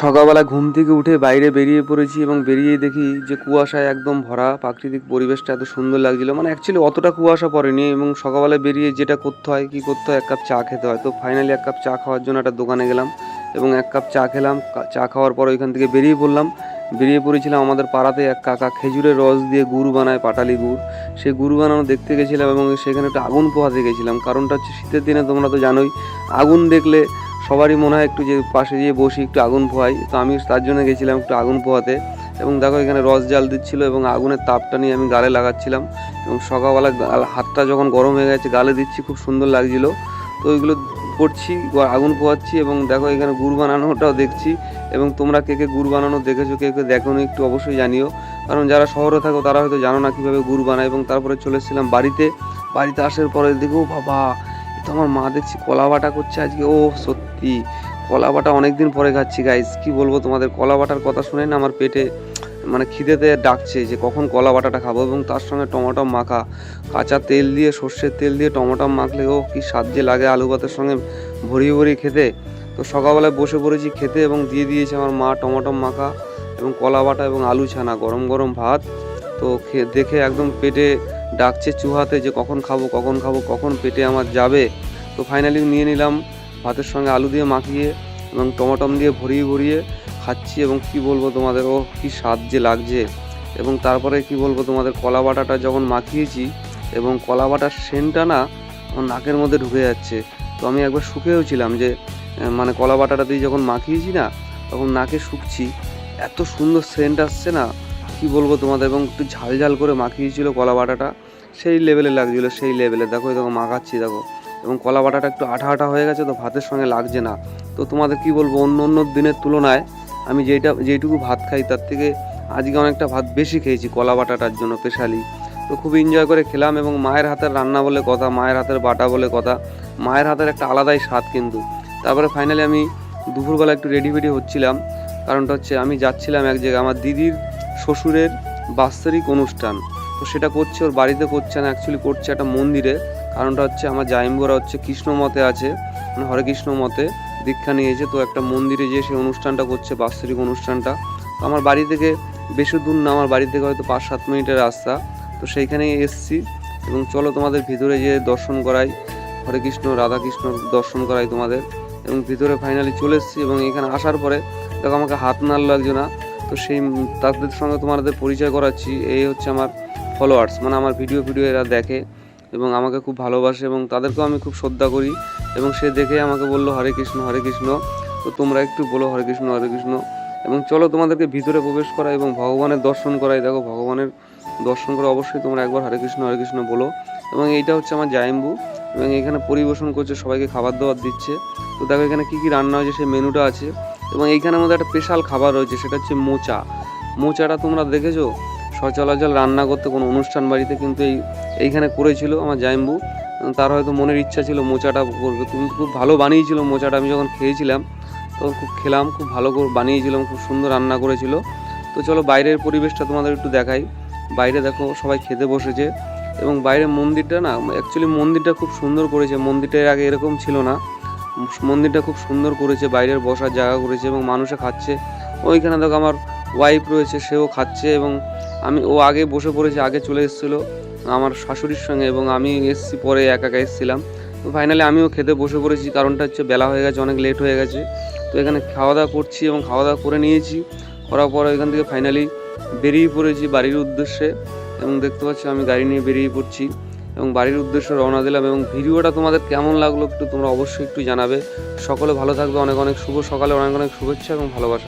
সকালবেলা ঘুম থেকে উঠে বাইরে বেরিয়ে পড়েছি এবং বেরিয়ে দেখি যে কুয়াশায় একদম ভরা, প্রাকৃতিক পরিবেশটা এত সুন্দর লাগছিল। মানে অ্যাকচুয়ালি অতটা কুয়াশা পড়েনি এবং সকালবেলা বেরিয়ে যেটা করতে হয়, কি করতে হয়, এক কাপ চা খেতে হয়। তো ফাইনালি এক কাপ চা খাওয়ার জন্য একটা দোকানে গেলাম এবং এক কাপ চা খেলাম। চা খাওয়ার পর ওইখান থেকে বেরিয়ে পড়লাম। বেরিয়ে পড়েছিলাম আমাদের পাড়াতে এক কাকা খেজুরের রস দিয়ে গুড় বানায়, পাটালি গুড়। সেই গুড় বানানো দেখতে গেছিলাম এবং সেখানে একটা আগুন পোহাতে গেছিলাম। কারণটা হচ্ছে শীতের দিনে তোমরা তো জানোই, আগুন দেখলে সবারই মনে হয় একটু যে পাশে গিয়ে বসি, একটু আগুন পোহাই। তো আমি তার জন্য গেছিলাম একটু আগুন পোহাতে। এবং দেখো এখানে রস জাল দিচ্ছিল এবং আগুনের তাপটা নিয়ে আমি গালে লাগাচ্ছিলাম। এবং সকালবেলা হাতটা যখন গরম হয়ে গেছে, গালে দিচ্ছি, খুব সুন্দর লাগছিল। তো ওইগুলো করছি আগুন পোহাচ্ছি এবং দেখো এখানে গুড় বানানোটাও দেখছি। এবং তোমরা কে কে গুড় বানানো দেখেছ, কে কে দেখো একটু অবশ্যই জানিও। কারণ যারা শহরে থাকো, তারা হয়তো জানো না কীভাবে গুড় বানায়। এবং তারপরে চলে এসেছিলাম বাড়িতে। বাড়িতে আসার পরে দেখো বাবা তো আমার মা দেখছি কলা বাটা করছে আজকে। ও, সত্যি। কলা বাটা অনেকদিন পরে খাচ্ছি গাইস কি বলব তোমাদের? কলা বাটার কথা শুনে না আমার পেটে মানে খিদেতে ডাকছে যে কখন কলা বাটাটা খাব এবং তার সঙ্গে টমেটো মাখা। কাঁচা তেল দিয়ে, সর্ষের তেল দিয়ে টমেটো মাখলে, ও, কি স্বাদ যে লাগে আলু ভাতের সঙ্গে ভরিয়ে ভরিয়ে খেতে। তো সকালবেলায় বসে পড়েছি খেতে এবং দিয়ে দিয়েছে আমার মা টমেটো মাখা এবং কলা বাটা এবং আলু ছানা, গরম গরম ভাত। তো দেখে একদম পেটে ডাকছে চুহাতে যে কখন খাব কখন খাব, কখন পেটে আমার যাবে। তো ফাইনালি নিয়ে নিলাম, ভাতের সঙ্গে আলু দিয়ে মাখিয়ে এবং টমাটম দিয়ে ভরিয়ে ভরিয়ে খাচ্ছি এবং কি বলব তোমাদের ও কি স্বাদ যে লাগছে। এবং তারপরে কি বলব তোমাদের, কলা বাটাটা যখন মাখিয়েছি এবং কলা বাটার সেন্টটা না আমার নাকের মধ্যে ঢুকে যাচ্ছে। তো আমি একবার শুকেও ছিলাম যে মানে কলা বাটাটা দিয়ে যখন মাখিয়েছি না, তখন নাকে শুকছি। এত সুন্দর সেন্ট আসছে না কি বলব তোমাদের, এবং একটু ঝাল ঝাল করে মাখিয়েছিল কলা বাটাটা। সেই লেভেলে লাগছিল, সেই লেভেলে দেখো দেখো, মাখাচ্ছি, দেখো। এবং কলা বাটাটা একটু আঠা আঠা হয়ে গেছে তো ভাতের সঙ্গে লাগছে না। তো তোমাদের কি বলব, অন্য অন্য দিনের তুলনায় আমি যেইটা যেইটুকু ভাত খাই তার থেকে আজকে অনেকটা ভাত বেশি খেয়েছি কলা বাটাটার জন্য স্পেশালি তো খুব এনজয় করে খেলাম এবং মায়ের হাতের রান্না বলে কথা, মায়ের হাতের বাটা বলে কথা, মায়ের হাতের একটা আলাদাই স্বাদ কিন্তু। তারপরে ফাইনালি আমি দুপুরবেলা একটু রেডি ফেডি হচ্ছিলাম। কারণটা হচ্ছে আমি যাচ্ছিলাম এক জায়গায়, আমার দিদির শ্বশুরের বাৎসরিক অনুষ্ঠান। তো সেটা করছে, ওর বাড়িতে করছে না অ্যাকচুয়ালি করছে একটা মন্দিরে। কারণটা হচ্ছে আমার জাইম্বরা হচ্ছে কৃষ্ণ মতে আছে মানে হরে কৃষ্ণ মতে দীক্ষা নিয়েছে। তো একটা মন্দিরে যে সেই অনুষ্ঠানটা করছে, বাৎসরিক অনুষ্ঠানটা। তো আমার বাড়ি থেকে বেশি দূর না, আমার বাড়ি থেকে হয়তো পাঁচ সাত মিনিটের রাস্তা। তো সেইখানেই এসছি এবং চলো তোমাদের ভিতরে যে দর্শন করাই, হরে কৃষ্ণ, রাধা কৃষ্ণ দর্শন করাই তোমাদের। এবং ভিতরে ফাইনালি চলে এসেছি এবং এখানে আসার পরে, দেখো আমাকে হাত নাড়লো একজনা। তো সেই তাদের সঙ্গে তোমাদের পরিচয় করাচ্ছি। এই হচ্ছে আমার ফলোয়ার্স মানে আমার ভিডিও ভিডিও এরা দেখে এবং আমাকে খুব ভালোবাসে এবং তাদেরকেও আমি খুব শ্রদ্ধা করি এবং সে দেখে আমাকে বলল, হরে কৃষ্ণ হরে কৃষ্ণ। তো তোমরা একটু বলো, হরে কৃষ্ণ হরে কৃষ্ণ। এবং চলো তোমাদেরকে ভিতরে প্রবেশ করা এবং ভগবানের দর্শন করাই। দেখো, ভগবানের দর্শন করে অবশ্যই তোমরা একবার হরে কৃষ্ণ হরে কৃষ্ণ বলো। এবং এইটা হচ্ছে আমার জাইম্বু এবং এখানে পরিবেশন করছে, সবাইকে খাবার দাবার দিচ্ছে। তো দেখো এখানে কী কী রান্না হয়েছে, সেই মেনুটা আছে। এবং এইখানে আমাদের একটা স্পেশাল খাবার রয়েছে, সেটা হচ্ছে মোচা। মোচাটা তোমরা দেখেছ? সচলাচল রান্না করতে কোনো অনুষ্ঠান বাড়িতে কিন্তু এই, এইখানে করেছিল আমার জাইম্বু। তার হয়তো মনের ইচ্ছা ছিল মোচাটা করবে। কিন্তু খুব ভালো বানিয়েছিল মোচাটা, আমি যখন খেয়েছিলাম, তখন খুব খেলাম, খুব ভালো করে বানিয়েছিলাম খুব সুন্দর রান্না করেছিল। তো চলো বাইরের পরিবেশটা তোমাদের একটু দেখাই। বাইরে দেখো, সবাই খেতে বসেছে। এবং বাইরে মন্দিরটা না অ্যাকচুয়ালি মন্দিরটা খুব সুন্দর করেছে। মন্দিরটা আগে এরকম ছিল না। মন্দিরটা খুব সুন্দর করেছে, বাইরের বসার জায়গা করেছে এবং মানুষে খাচ্ছে। ওইখানে দেখো আমার ওয়াইফ রয়েছে, সেও খাচ্ছে এবং আমি, ও আগে বসে পড়েছে, আগে চলে এসেছিল আমার শাশুড়ির সঙ্গে এবং আমি এসেছি পরে একা একা এসেছিলাম। তো ফাইনালি আমিও খেতে বসে পড়েছি, কারণটা হচ্ছে বেলা হয়ে গেছে, অনেক লেট হয়ে গেছে। তো এখানে খাওয়া দাওয়া করছি এবং খাওয়া দাওয়া করে নিয়েছি। করার পর এখান থেকে ফাইনালি বেরিয়ে পড়েছি বাড়ির উদ্দেশ্যে এবং দেখতে পাচ্ছি আমি গাড়ি নিয়ে বেরিয়ে পড়ছি। এবং বাড়ির উদ্দেশ্যে রওনা দিলাম এবং ভিডিওটা তোমাদের কেমন লাগল একটু তোমরা অবশ্যই একটু জানাবে। সকলে ভালো থাকবে, অনেক অনেক শুভ সকালে, অনেক অনেক শুভেচ্ছা এবং ভালোবাসা।